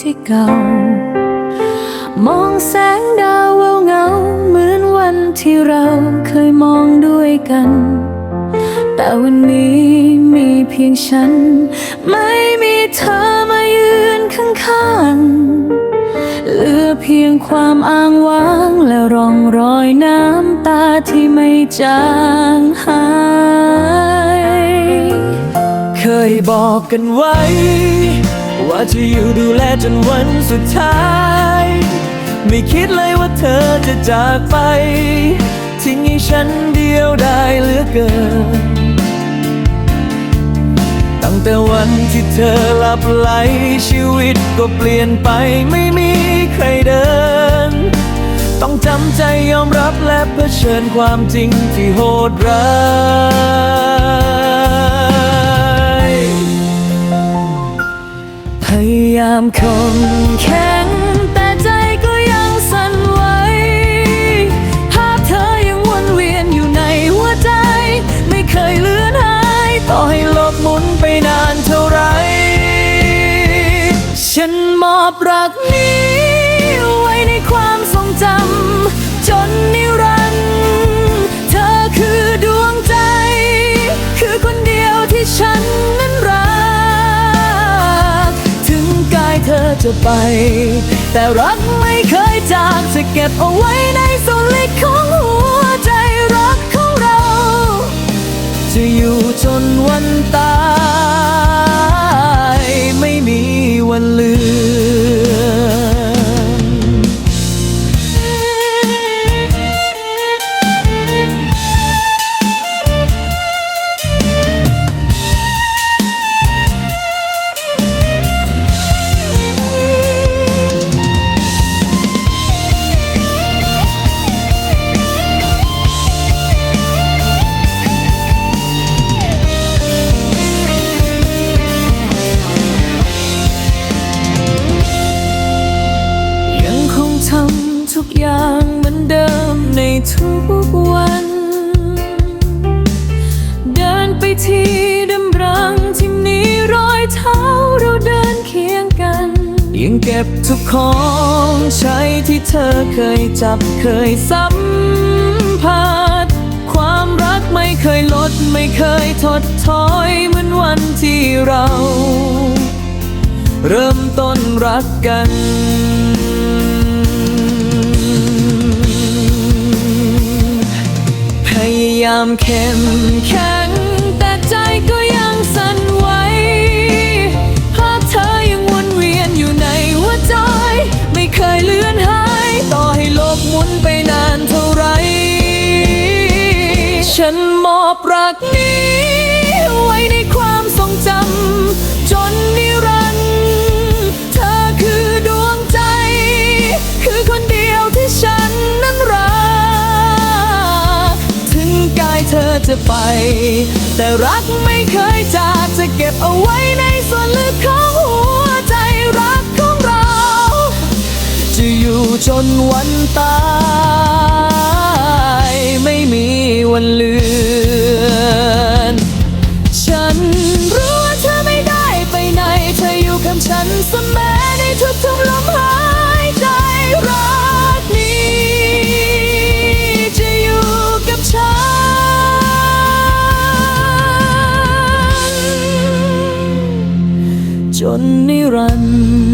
ที่เก่า มองแสงดาวแววเงาเหมือนวันที่เราเคยมองด้วยกัน แต่วันนี้มีเพียงฉัน ไม่มีเธอมายืนข้างๆเหลือเพียงความอ้างว้างและร่องรอยน้ำตาที่ไม่จางหายเคยบอกกันไว้ ว่าจะอยู่ดูแลจนวันสุดท้าย ไม่คิดเลยว่าเธอจะจากไป ทิ้งให้ฉันเดียวได้เหลือเกิน ตั้งแต่วันที่เธอหลับไหลชีวิตก็เปลี่ยนไปไม่มีใครเดิน ต้องจำใจยอมรับและเผชิญความจริงที่โหดร้าย ยายามคงแข็งแต่ใจก็ยังสั่นไหวภาพเธอยังวนเวียนอยู่ในหัวใจ ไม่เคยเลือนหายต่อให้โลกหมุนไปนานเท่าไร ฉันมอบรักนี้ จะไป แต่รักไม่เคยจากจะเก็บเอาไว้ในส่วนลึกของ ทุกวัน เดินไปที่ดำรังที่มีรอยเท้าเราเดินเคียงกัน ยังเก็บทุกของใช้ที่เธอเคยจับเคยสัมผัสความรักไม่เคยลดไม่เคยถดถอยเหมือนวันที่เรา เริ่มต้นรักกันามเข้มแข็งแต่ใจก็ยังสั่นไหวภาพเธอยังวนเวียนอยู่ในหัวใจ ไม่เคยเลือนหายต่อให้โลกหมุนไปนานเท่าไร ฉันมอบรักนี้ เธอจะไป แต่รักไม่เคยจากจะเก็บเอาไว้ในส่วนลึกของหัวใจรักของเรา จะอยู่จนวันตายไม่มีวันเลือนฉันรู้ว่าเธอไม่ได้ไปไหน เธออยู่กับฉันเสมอในทุกๆลม นิรันดร์